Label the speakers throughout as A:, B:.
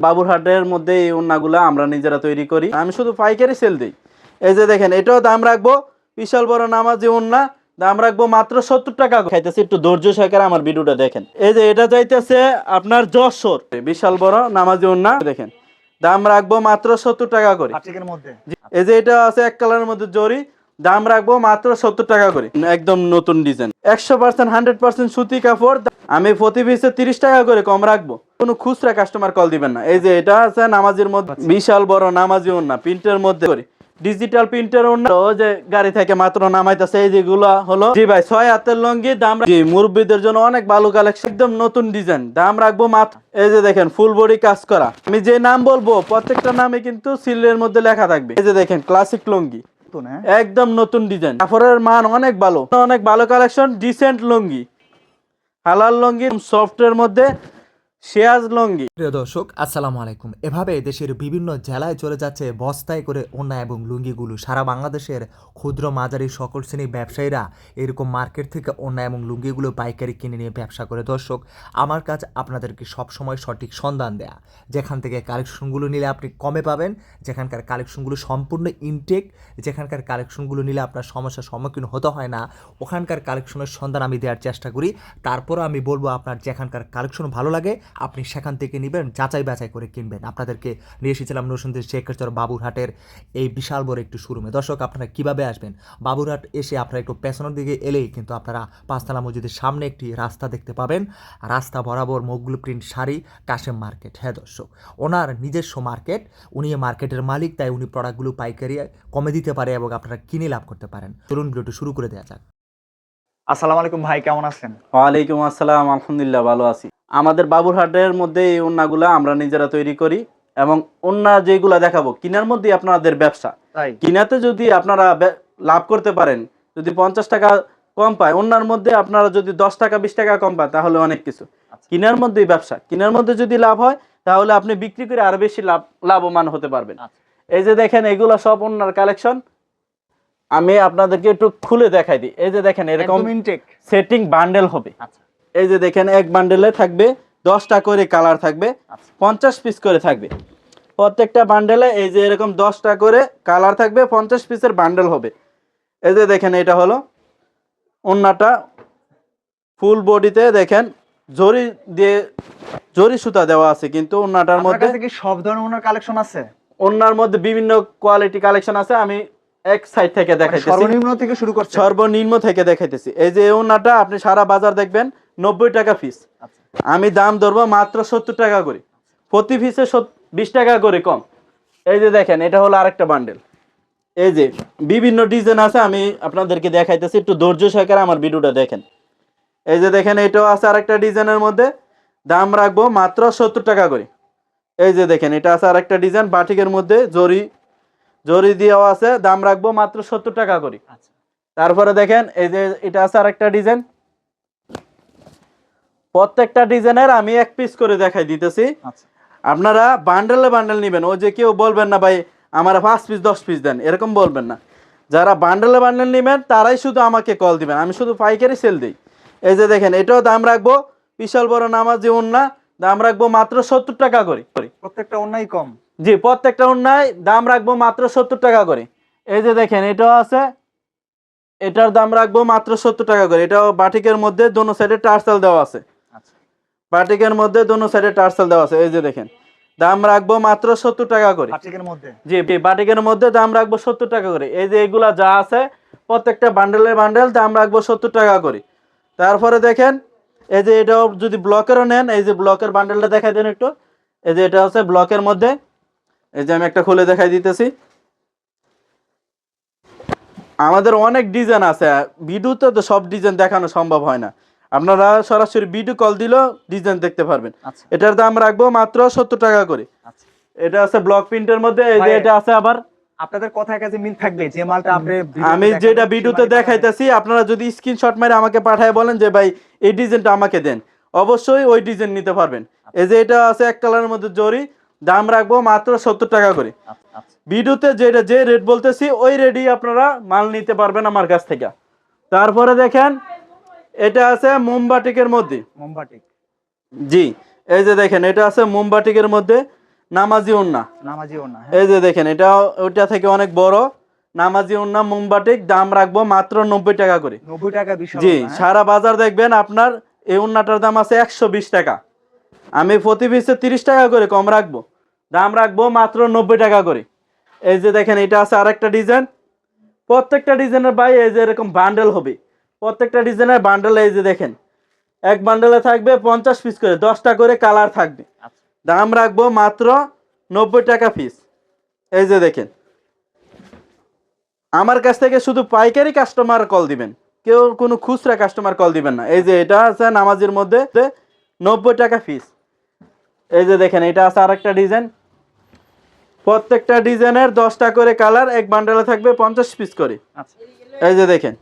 A: বাবুরহাটের মধ্যে এই ওন্নাগুলো আমরা নিজেরা তৈরি করি। আমি শুধু পাইকারি সেল দিই। এই যে দেখেন এটাও দাম রাখব। বিশাল বড় নামাজি ওন্না দাম রাখব মাত্র সত্তর টাকা। খাইতেছি একটু ধৈর্য সহকারে আমার ভিডিওটা দেখেন। এই যে এটা চাইতেছে আপনার যশোর। বিশাল বড় নামাজি ওন্না দেখেন। দাম রাখব মাত্র সত্তর টাকা করে। এই যে এটা আছে এক কালারের মধ্যে জরি। দাম রাখব মাত্র সত্তর টাকা করে। একদম নতুন ডিজাইন। একশো পার্সেন্ট হান্ড্রেড পার্সেন্ট সুতি কাপড়। আমি প্রতি পিসে তিরিশ টাকা করে কম রাখব। কোনো খুচরা কাস্টমার কল দিবেন না। এই যে এটা আছে নামাজের মধ্যে। বিশাল বড় নামাজি ওন্না প্রিন্টের মধ্যে করি। ডিজিটাল প্রিন্টের ওন্না ও যে গাড়ি থেকে মাত্র নামাইতেছে, এই যেগুলো হলো। জি ভাই, ছয় হাতের লঙ্গি, দাম জি, মুরব্বীদের জন্য অনেক ভালো কালেকশন একদম নতুন ডিজাইন। দাম রাখব মাত্র এই যে দেখেন ফুল বডি কাজ করা। আমি যে নাম বলব, প্রত্যেকটা নামে কিন্তু সিলের মধ্যে লেখা থাকবে। এই যে দেখেন ক্লাসিক লুঙ্গি।
B: নতুন
A: একদম নতুন ডিজাইন কাপড়ের মান অনেক ভালো। অনেক ভালো কালেকশন ডিসেন্ট লুঙ্গি। হালাল লুঙ্গি সফটের মধ্যে শেয়াজ লুঙ্গি।
C: প্রিয় দর্শক, আসসালামু আলাইকুম। এভাবে দেশের বিভিন্ন জেলায় চলে যাচ্ছে বস্তায় করে ওনা এবং লুঙ্গিগুলো। সারা বাংলাদেশের ক্ষুদ্র মাঝারি সকল শ্রেণির ব্যবসায়ীরা এরকম মার্কেট থেকে ওনা এবং লুঙ্গিগুলো পাইকারি কিনে নিয়ে ব্যবসা করে। দর্শক, আমার কাজ আপনাদেরকে সবসময় সঠিক সন্ধান দেয়া। যেখান থেকে কালেকশনগুলো নিলে আপনি কমে পাবেন, যেখানকার কালেকশনগুলো সম্পূর্ণ ইনটেক যেখানকার কালেকশনগুলো নিলে আপনার সমস্যার সম্মুখীন হতে হয় না। ওখানকার কালেকশনের সন্ধান আমি দেওয়ার চেষ্টা করি। তারপরও আমি বলব আপনার যেখানকার কালেকশন ভালো লাগে আপনি সেখান থেকে নেবেন যাচাই বাছাই করে কিনবেন। আপনাদেরকে নিয়ে এসেছিলাম নরসিংদীর শেখেশ্বর বাবুরহাটের এই বিশাল বড় একটি শোরুমে দর্শক আপনারা কীভাবে আসবেন? বাবুরহাট এসে আপনারা একটু পেছনের দিকে এলেই কিন্তু আপনারা পাঁচতলা মসজিদের সামনে একটি রাস্তা দেখতে পাবেন। রাস্তা বরাবর মোগল প্রিন্ট শাড়ি কাশেম মার্কেট। হ্যাঁ দর্শক ওনার নিজস্ব মার্কেট উনি এই মার্কেটের মালিক তাই উনি প্রোডাক্টগুলো পাইকারি কমে দিতে পারে এবং আপনারা কিনে লাভ করতে পারেন। চলুন ভিডিওটি শুরু করে দেওয়া যাক।
B: আসসালামু আলাইকুম ভাই কেমন আছেন?
A: ওয়ালাইকুম আসসালাম আলহামদুলিল্লাহ ভালো আছি। আমাদের বাবুরহাটের মধ্যে এই ওন্নাগুলো আমরা নিজেরা তৈরি করি এবং ওন্না যেগুলা দেখাবো কিনার মধ্যে আপনাদের ব্যবসা। কিনাতে যদি আপনারা লাভ করতে পারেন যদি পঞ্চাশ টাকা কম পায় অন্যার মধ্যে আপনারা যদি দশ টাকা বিশ টাকা কম পায় তাহলে অনেক কিছু।
B: আচ্ছা।
A: কিনার মধ্যেই ব্যবসা। কিনার মধ্যে যদি লাভ হয় তাহলে আপনি বিক্রি করে আরও বেশি লাভ লাভবান হতে পারবেন।
B: আচ্ছা।
A: এই যে দেখেন এগুলো সব অন্যার কালেকশন। আমি আপনাদেরকে একটু খুলে দেখাই দিই। এই যে দেখেন এরকম সেটিং বান্ডেল হবে।
B: আচ্ছা।
A: এই যে দেখেন এক বান্ডেলে থাকবে দশটা করে কালার থাকবে
B: আচ্ছা।
A: পঞ্চাশ পিস করে থাকবে। প্রত্যেকটা বান্ডেলে এই যে এরকম দশটা করে কালার থাকবে পঞ্চাশ পিসের বান্ডেল হবে। এই যে দেখেন এটা হলো ওন্নাটা ফুল বডিতে দেখেন জরি দিয়ে জরি সুতা দেওয়া আছে কিন্তু ওন্নাটার মধ্যে
B: কি সব ধরনের ওনার কালেকশন আছে?
A: ওন্নার মধ্যে বিভিন্ন কোয়ালিটি কালেকশন আছে আমি এক সাইড থেকে
B: মানে
A: দেখাইতেছি।
B: সর্বনিম্ন থেকে শুরু করছে
A: সর্বনিম্ন থেকে দেখাইতেছি। এই যে ওন্নাটা আপনি সারা বাজার দেখবেন নব্বই টাকা পিস
B: আচ্ছা।
A: আমি দাম ধরবো মাত্র সত্তর টাকা করে। প্রতি পিসে বিশ টাকা করে কম। এই যে দেখেন এটা হলো আরেকটা বান্ডেল এই যে বিভিন্ন ডিজাইন আছে আমি আপনাদেরকে দেখাইতেছি একটু ধৈর্য সহকারে আমার ভিডিওটা দেখেন। এই যে দেখেন এটাও আছে আরেকটা ডিজাইনের মধ্যে। দাম রাখব মাত্র সত্তর টাকা করে। এই যে দেখেন এটা আছে আরেকটা ডিজাইন বাটিকের মধ্যে জরি জরি দেওয়া আছে। দাম রাখব মাত্র সত্তর টাকা করে।
B: আচ্ছা।
A: তারপরে দেখেন এই যে এটা আছে আরেকটা ডিজাইন প্রত্যেকটা ডিজাইনের আমি এক পিস করে দেখাই দিতেছি।
B: আচ্ছা।
A: আপনারা বান্ডেলে বান্ডেল নেবেন। ওই যে কেউ বলবেন না ভাই আমার পাঁচ পিস দশ পিস দেন। এরকম বলবেন না। যারা বান্ডেলে বান্ডেল নেবেন তারাই শুধু আমাকে কল দিবেন। আমি শুধু পাইকারি সেল দিই। এই যে দেখেন এটাও দাম রাখব। বিশাল বড় নামাজ যেমন না দাম রাখব মাত্র সত্তর টাকা করে
B: প্রত্যেকটা অন্যায় কম।
A: জি প্রত্যেকটা অন্যায় দাম রাখব মাত্র সত্তর টাকা করে। এই যে দেখেন এটাও আছে। এটার দাম রাখব মাত্র সত্তর টাকা করে। এটাও বাটিকের মধ্যে দোনো সাইডে টার্সেল দেওয়া আছে। বাটিকের মধ্যে দোনো সাইডে টার্সেল দেওয়া আছে এই যে দেখেন। দাম রাখব মাত্র সত্তর টাকা করে। জি, বাটিকের মধ্যে দাম রাখব সত্তর টাকা করে। এই যে এগুলা যা আছে প্রত্যেকটা বান্ডেলের বান্ডেল দাম রাখব সত্তর টাকা করে। তারপরে দেখেন এই যে এটাও যদি ব্লকেরও নেন এই যে ব্লকের বান্ডেলটা দেখাই দেন একটু। এই যে এটা হচ্ছে ব্লকের মধ্যে। এই যে আমি একটা খুলে দেখাই দিতেছি। আমাদের অনেক ডিজাইন আছে ভিডিওতে তো সব ডিজাইন দেখানো সম্ভব হয় না। আপনারা সরাসরি ভিডিও কল দিলেও ডিজাইন দেখতে পারবেন।
B: আচ্ছা।
A: এটার দাম রাখব মাত্র সত্তর টাকা করে।
B: আচ্ছা।
A: এটা আছে ব্লক প্রিন্টের মধ্যে এটা আছে আবার।
B: আপনাদের কথায় কাছে মিল থাকবে যে মালটা আপনি
A: আমি যেটা ভিডিওতে দেখাইতেছি আপনারা যদি স্ক্রিনশট মেরে আমাকে পাঠায় বলেন যে ভাই এই ডিজাইনটা আমাকে দেন। অবশ্যই ওই ডিজাইন নিতে পারবেন। এই যে এটা আছে এক কালারের মধ্যে জরি দাম রাখব মাত্র সত্তর টাকা করে।
B: আচ্ছা আচ্ছা।
A: ভিডিওতে যেটা যে রেট বলতেছি ওই রেডি আপনারা মাল নিতে পারবেন আমার কাছ থেকে। তারপরে দেখেন এটা আছে মোমবাটিকের মধ্যে।
B: মোমবাটি
A: জি এই যে দেখেন এটা আছে মোমবাটিকের মধ্যে নামাজি উন্না
B: নামাজি ওনা হ্যাঁ।
A: এই যে দেখেন এটা ওইটা থেকে অনেক বড় নামাজি উন্না মোমবাটিক দাম রাখব মাত্র নব্বই টাকা করে।
B: নব্বই টাকা
A: জি
B: হ্যাঁ?
A: সারা বাজার দেখবেন আপনার এই উন্নাটার দাম আছে একশো বিশ টাকা। আমি প্রতি পিসে তিরিশ টাকা করে কম রাখব। দাম রাখব মাত্র নব্বই টাকা করে। এই যে দেখেন এটা আছে আরেকটা ডিজাইন। প্রত্যেকটা ডিজাইনের বাই এই যে এরকম বান্ডেল হবে। প্রত্যেকটা ডিজাইনের বান্ডেল এই যে দেখেন এক বান্ডেলে থাকবে পঞ্চাশ পিস করে দশটা করে কালার থাকবে।
B: আচ্ছা।
A: দাম রাখব মাত্র নব্বই টাকা পিস এই যে দেখেন আমার কাছ থেকে শুধু পাইকারি কাস্টমার কল দিবেন কেউ কোনো খুচরা কাস্টমার কল দিবেন না। এই যে এটা আছে নামাজের মধ্যে নব্বই টাকা পিস এই যে দেখেন এটা আছে আরেকটা ডিজাইন প্রত্যেকটা ডিজাইনের দশটা করে কালার এক বান্ডেলে থাকবে পঞ্চাশ পিস করে।
B: আচ্ছা।
A: এই যে দেখেন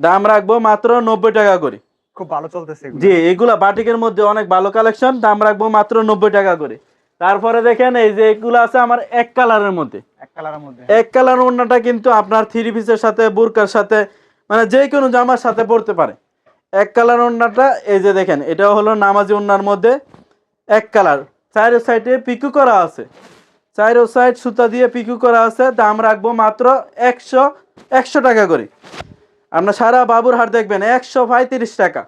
A: দাম রাখব মাত্র নব্বই টাকা করে।
B: খুব ভালো চলতেছে
A: জি এগুলা বাটিকের মধ্যে অনেক ভালো কালেকশন দাম রাখব মাত্র নব্বই টাকা করে। তারপরে দেখেন এই যে এগুলো আছে আমার এক কালারের মধ্যে।
B: এক কালারের মধ্যে।
A: এক কালার ওড়নাটা কিন্তু আপনার থ্রি পিসের সাথে বুরকার সাথে মানে যে কোনো জামার সাথে পড়তে পারে। এক কালার ওড়নাটা এই যে দেখেন এটা হলো নামাজি ওড়নার মধ্যে এক কালার চারো সাইডে পিকু করা আছে। চারো সাইড সুতা দিয়ে পিকু করা আছে। দাম রাখব মাত্র একশো একশো টাকা করে। আপনার সারা বাবুর হাট দেখবেন একশো পঁয়ত্রিশ টাকা।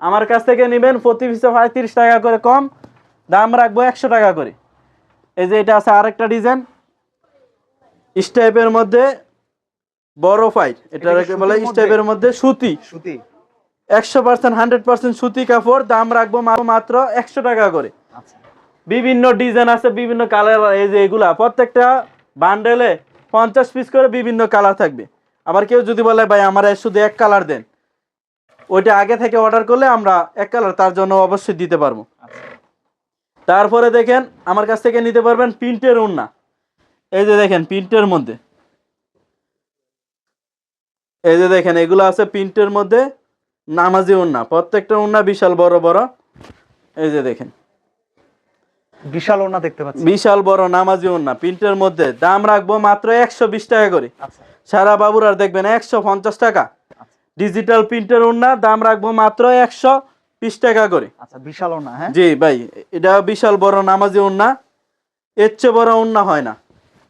A: আমার কাছ থেকে নেবেন প্রতি পিসে পঁয়ত্রিশ টাকা করে কম দাম রাখব একশো টাকা করে। এই যে এটা আছে আরেকটা ডিজাইন। স্টাইপের মধ্যে বড় ফাইট এটা বলে স্টাইপের মধ্যে? সুতি।
B: সুতি।
A: একশো পার্সেন্ট হান্ড্রেড পার্সেন্ট সুতি কাপড় দাম রাখব মাত্র একশো টাকা করে।
B: আচ্ছা।
A: বিভিন্ন ডিজাইন আছে বিভিন্ন কালার এই যে এগুলা। প্রত্যেকটা বান্ডেলে পঞ্চাশ পিস করে বিভিন্ন কালার থাকবে। আবার কেউ যদি বলে, ভাই, আমার শুধু এক কালার দেন। ওইটা আগে থেকে অর্ডার করলে আমরা এক কালার তার জন্য অবশ্যই দিতে পারব। তারপরে দেখেন, আমার কাছ থেকে নিতে পারবেন প্রিন্টের উন্না এই যে দেখেন, প্রিন্টের মধ্যে। এই যে দেখেন, এগুলো আছে প্রিন্টের মধ্যে নামাজি উন্না প্রত্যেকটা উন্না বিশাল বড় বড়। এই যে দেখেন।
B: বিশাল ওনা দেখতে পাচ্ছি।
A: বিশাল বড় নামাজি উন্না প্রিন্টের মধ্যে দাম রাখব মাত্র একশো বিশ টাকা করে।
B: আচ্ছা।
A: সারা বাবুর আর দেখবেন একশো পঞ্চাশ টাকা। ডিজিটাল প্রিন্টের উন্না দাম রাখব মাত্র একশো বিশ টাকা করে।
B: আচ্ছা বিশাল ওনা হ্যাঁ?
A: জি ভাই এটা বিশাল বড় নামাজি উন্না এর চেয়ে বড় উন্না হয় না।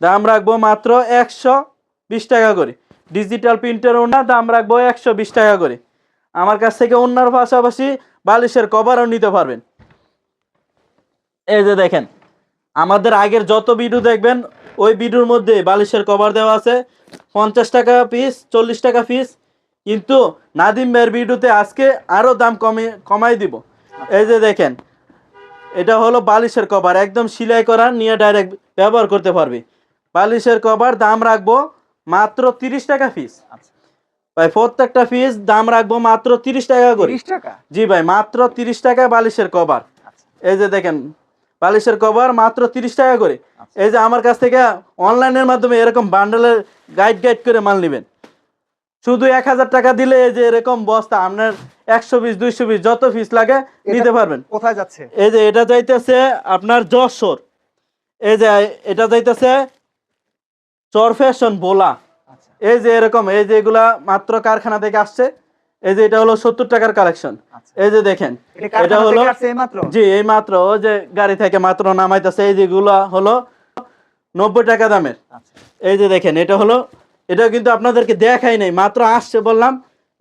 A: দাম রাখব মাত্র একশো বিশ টাকা করে। ডিজিটাল প্রিন্টের উন্না দাম রাখব একশো বিশ টাকা করে। আমার কাছ থেকে উন্নার পাশাপাশি বালিশের কভারও নিতে পারবেন। এই যে দেখেন আমাদের আগের যত ভিডিও দেখবেন ওই ভিডিওর মধ্যে বালিশের কভার দেওয়া আছে পঞ্চাশ টাকা পিস চল্লিশ টাকা পিস কিন্তু নাদিম ভাইয়ের ভিডিওতে আজকে আরও দাম কমে কমাই দিব। এই যে দেখেন এটা হলো বালিশের কভার একদম সেলাই করা নিয়ে ডাইরেক্ট ব্যবহার করতে পারবি। বালিশের কভার দাম রাখব মাত্র তিরিশ টাকা পিস
B: আচ্ছা।
A: ভাই প্রত্যেকটা পিস দাম রাখব মাত্র তিরিশ টাকা করে। জি ভাই মাত্র তিরিশ টাকা বালিশের কভার
B: আচ্ছা।
A: এই যে দেখেন বালিশের কভার মাত্র তিরিশ টাকা করে।
B: আচ্ছা।
A: এই যে আমার কাছ থেকে অনলাইনের মাধ্যমে এরকম বান্ডেলের গাইড গাইড করে মাল নেবেন। শুধু এক হাজার টাকা দিলে এই যে এরকম বস্তা আপনার একশো পিস দুইশো পিস যত পিস লাগে নিতে পারবেন।
B: কোথায় যাচ্ছে?
A: এই যে এটা যাইতেছে আপনার যশোর। এই যে এটা যাইতেছে চর ফ্যাশন বোলা
B: আচ্ছা।
A: এই যে এরকম এই যে এগুলা মাত্র কারখানা থেকে আসছে। এই যে এটা হলো সত্তর টাকার কালেকশন
B: আচ্ছা।
A: এই যে দেখেন
B: এটা
A: হলো জি এই মাত্র যে গাড়ি থেকে মাত্র নামাইতেছে এই যেগুলো হলো নব্বই টাকা দামের।
B: আচ্ছা।
A: এই যে দেখেন এটা হলো এটা কিন্তু আপনাদেরকে দেখাই নাই মাত্র আসছে বললাম।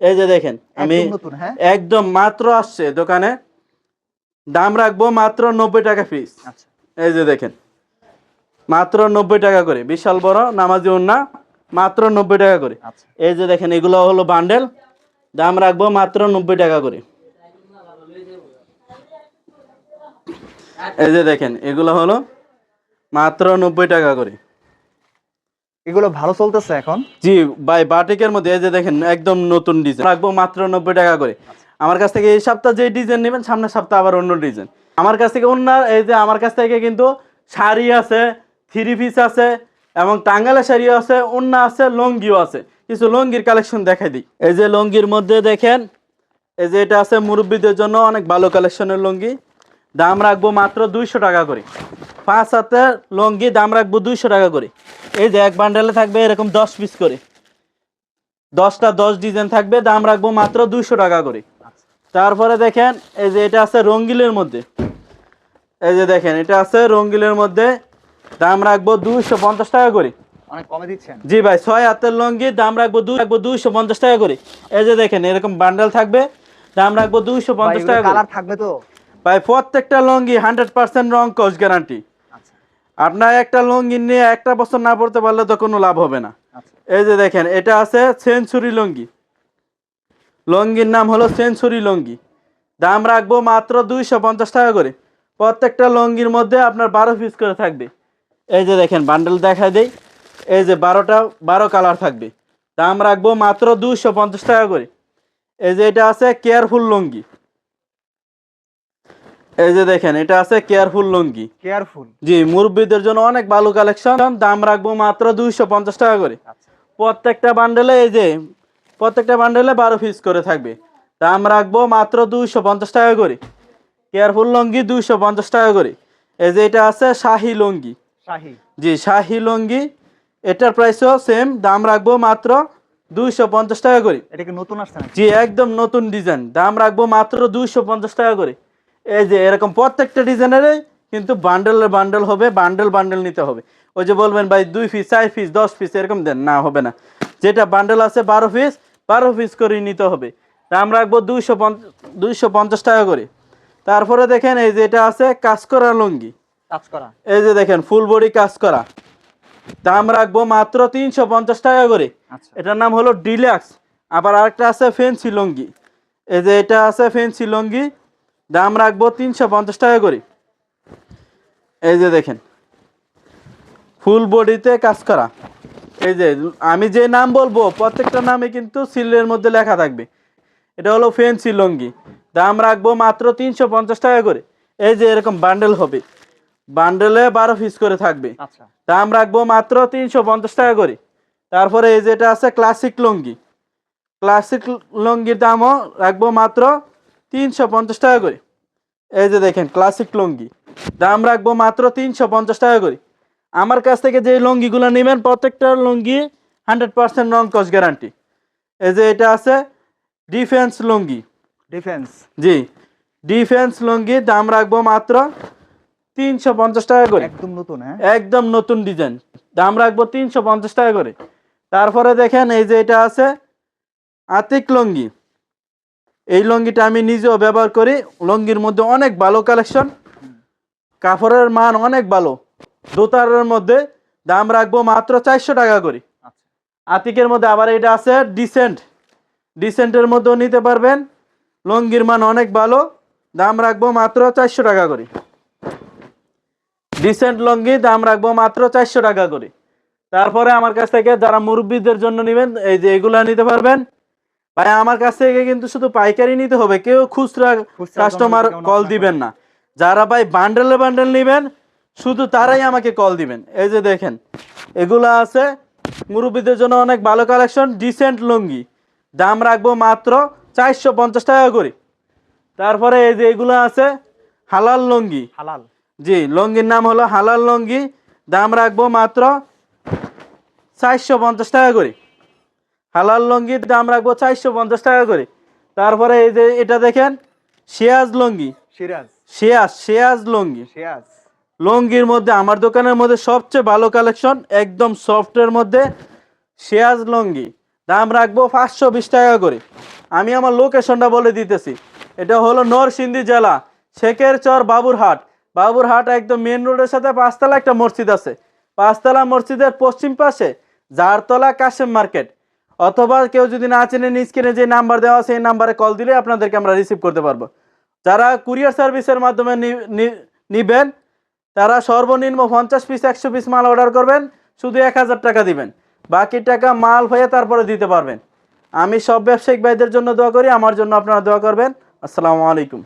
A: এই যে দেখেন আমি
B: একদম হ্যাঁ?
A: একদম মাত্র আসছে দোকানে। দাম রাখব মাত্র নব্বই টাকা পিস
B: আচ্ছা।
A: এই যে দেখেন মাত্র নব্বই টাকা করে। বিশাল বড় নামাজি উন্না মাত্র নব্বই টাকা করে।
B: আচ্ছা।
A: এই যে দেখেন এগুলো হলো বান্ডেল দাম রাখব মাত্র নব্বই টাকা করে। এই যে দেখেন এগুলো হলো মাত্র নব্বই টাকা করে।
B: এগুলো ভালো চলতেছে এখন?
A: জি ভাই বাটিকের মধ্যে এই যে দেখেন একদম নতুন ডিজাইন রাখব মাত্র নব্বই টাকা করে। আমার কাছ থেকে এই সপ্তাহ যে ডিজাইন নেবেন সামনের সপ্তাহ আবার অন্য ডিজাইন আমার কাছ থেকে অন্য এই যে আমার কাছ থেকে কিন্তু শাড়ি আছে থ্রি পিস আছে এবং টাঙ্গালা শাড়িও আছে অন্য আছে লঙ্গিও আছে। কিছু লঙ্গির কালেকশন দেখাই দিই। এই যে লঙ্গির মধ্যে দেখেন, এই যে এটা আছে মুরব্বীদের জন্য অনেক ভালো কালেকশনের লঙ্গি। দাম রাখব মাত্র দুইশো টাকা করে। পাঁচ হাতের লঙ্গি দাম রাখব দুইশো টাকা করে। এই যে এক বান্ডেলে থাকবে এরকম দশ পিস করে। দশটা দশ ডিজাইন থাকবে, দাম রাখব মাত্র দুইশো টাকা করে। তারপরে দেখেন, এই যে এটা আছে রঙ্গিলের মধ্যে। এই যে দেখেন, এটা আছে রঙ্গিলের মধ্যে, দাম রাখব দুইশো পঞ্চাশ টাকা করে।
B: অনেক কমে দিচ্ছেন?
A: জি ভাই ছয় হাতের লঙ্গি দাম রাখব রাখব দুইশো পঞ্চাশ টাকা করে। এই যে দেখেন এরকম বান্ডেল থাকবে দাম রাখব দুইশো পঞ্চাশ টাকা
B: কালার থাকবে তো?
A: ভাই প্রত্যেকটা লঙ্গি হান্ড্রেড পার্সেন্ট রং কস গ্যারান্টি।
B: আচ্ছা।
A: আপনার একটা লঙ্গি নিয়ে একটা বছর না পড়তে পারলে তো কোনো লাভ হবে না।
B: আচ্ছা।
A: এই যে দেখেন এটা আছে সেঞ্চুরি লঙ্গি। লঙ্গির নাম হলো সেঞ্চুরি লঙ্গি। দাম রাখব মাত্র দুইশো পঞ্চাশ টাকা করে। প্রত্যেকটা লঙ্গির মধ্যে আপনার বারো পিস করে থাকবে। এই যে দেখেন বান্ডেল দেখা দেই। এই যে বারোটা বারো কালার থাকবে। দাম রাখব মাত্র দুইশো পঞ্চাশ টাকা করে। এই যে এটা আছে কেয়ারফুল লঙ্গি। এই যে দেখেন এটা আছে কেয়ারফুল লঙ্গি।
B: কেয়ারফুল
A: জি মুরব্বীদের জন্য অনেক ভালো কালেকশন দাম রাখব মাত্র দুইশো পঞ্চাশ টাকা করে।
B: আচ্ছা।
A: প্রত্যেকটা বান্ডেলে এই যে প্রত্যেকটা বান্ডেলে বারো পিস করে থাকবে। দাম রাখব মাত্র দুইশো পঞ্চাশ টাকা করে। কেয়ারফুল লঙ্গি দুইশো পঞ্চাশ টাকা করে। এই যে এটা আছে শাহি লঙ্গি।
B: শাহি।
A: জি শাহি লঙ্গি। এটার প্রাইসও সেম দাম রাখব মাত্র দুইশো পঞ্চাশ টাকা করে।
B: এটা কি নতুন আসছে
A: জি একদম নতুন ডিজাইন দাম রাখব মাত্র দুইশো পঞ্চাশ টাকা করে। এই যে এরকম প্রত্যেকটা ডিজাইনের কিন্তু বান্ডেলের বান্ডেল হবে বান্ডেল বান্ডেল নিতে হবে। ওই যে বলবেন ভাই দুই পিস চার পিস দশ পিস এরকম দেন না হবে না। যেটা বান্ডেল আছে বারো পিস বারো পিস করে নিতে হবে। দাম রাখব দুইশো দুইশো পঞ্চাশ টাকা করে। তারপরে দেখেন এই যে এটা আছে কাজ করা লুঙ্গি।
B: কাজ করা
A: এই যে দেখেন ফুল বডি কাজ করা দাম রাখব মাত্র তিনশো পঞ্চাশ টাকা করে।
B: আচ্ছা।
A: এটার নাম হলো ডিলাক্স। আবার আরেকটা আছে ফেন্সি লঙ্গি। এই যে এটা আছে ফেন্সি লঙ্গি দাম রাখব তিনশো পঞ্চাশ টাকা করে। এই যে দেখেন ফুল বডিতে কাজ করা। এই যে আমি যে নাম বলব প্রত্যেকটা নামে কিন্তু সিলের মধ্যে লেখা থাকবে। এটা হলো ফেন্সি লঙ্গি। দাম রাখব মাত্র তিনশো পঞ্চাশ টাকা করে। এই যে এরকম বান্ডেল হবে। বান্ডেলে বারো পিস করে থাকবে।
B: আচ্ছা।
A: দাম রাখব মাত্র তিনশো পঞ্চাশ টাকা করে। তারপরে এই যেটা আছে ক্লাসিক লুঙ্গি। ক্লাসিক লুঙ্গির দামও রাখব মাত্র তিনশো পঞ্চাশ টাকা করে। এই যে দেখেন ক্লাসিক লুঙ্গি। দাম রাখব মাত্র তিনশো পঞ্চাশ টাকা করে। আমার কাছ থেকে যে লুঙ্গিগুলো নেবেন প্রত্যেকটা লুঙ্গি হান্ড্রেড পার্সেন্ট রং কস গ্যারান্টি এই যে এটা আছে ডিফেন্স লুঙ্গি।
B: ডিফেন্স
A: জি ডিফেন্স লুঙ্গি দাম রাখব মাত্র তিনশো পঞ্চাশ টাকা করে।
B: একদম নতুন হ্যাঁ?
A: একদম নতুন ডিজাইন। দাম রাখব তিনশো পঞ্চাশ টাকা করে। তারপরে দেখেন এই যে এটা আছে আতিক লঙ্গি। এই লঙ্গিটা আমি নিজেও ব্যবহার করি। লঙ্গির মধ্যে অনেক ভালো কালেকশন। কাপড়ের মান অনেক ভালো। দোতারের মধ্যে দাম রাখব মাত্র চারশো টাকা করে।
B: আচ্ছা।
A: আতিকের মধ্যে আবার এটা আছে ডিসেন্ট। ডিসেন্টের মধ্যেও নিতে পারবেন। লঙ্গির মান অনেক ভালো। দাম রাখব মাত্র চারশো টাকা করে। ডিসেন্ট লঙ্গি দাম রাখব মাত্র চারশো টাকা করে। তারপরে আমার কাছ থেকে যারা মুরব্বীদের জন্য নেবেন এই যে এগুলা নিতে পারবেন। ভাই আমার কাছ থেকে কিন্তু শুধু পাইকারি নিতে হবে কেউ খুচরা কাস্টমার কল দিবেন না। যারা ভাই বান্ডেলে বান্ডেল নেবেন শুধু তারাই আমাকে কল দিবেন। এই যে দেখেন এগুলা আছে। মুরব্বীদের জন্য অনেক ভালো কালেকশন ডিসেন্ট লুঙ্গি। দাম রাখব মাত্র চারশো পঞ্চাশ টাকা করে। তারপরে এই যে এগুলো আছে হালাল লুঙ্গি।
B: হালাল।
A: জি লঙ্গির নাম হলো হালাল লঙ্গি। দাম রাখব মাত্র চারশো পঞ্চাশ টাকা করে। হালাল লঙ্গির দাম রাখব চারশো পঞ্চাশ টাকা করে। তারপরে এই যে এটা দেখেন শেয়াজ লঙ্গি।
B: সিরাজ।
A: শেয়াজ শেয়াজ লঙ্গি।
B: সিরাজ।
A: লঙ্গির মধ্যে আমার দোকানের মধ্যে সবচেয়ে ভালো কালেকশন একদম সফটের মধ্যে শেয়াজ লঙ্গি। দাম রাখব পাঁচশো বিশ টাকা করে। আমি আমার লোকেশনটা বলে দিতেছি। এটা হলো নরসিংদী জেলা শেখের চর বাবুরহাট। বাবুরহাট একদম মেন রোডের সাথে পাঁচতলা একটা মসজিদ আছে। পাঁচতলা মসজিদের পশ্চিম পাশে জারতলা কাশেম মার্কেট। অথবা কেউ যদি না চেনে নিজ কিনে যে নাম্বার দেওয়া আছে এই নাম্বারে কল দিলে আপনাদেরকে আমরা রিসিভ করতে পারব। যারা কুরিয়ার সার্ভিসের মাধ্যমে নিবেন, তারা সর্বনিম্ন পঞ্চাশ পিস একশো পিস মাল অর্ডার করবেন, শুধু এক হাজার টাকা দিবেন। বাকি টাকা মাল হয়ে তারপরে দিতে পারবেন। আমি সব ব্যবসায়িক ভাইদের জন্য দোয়া করি, আমার জন্য আপনারা দোয়া করবেন। আসসালামু আলাইকুম।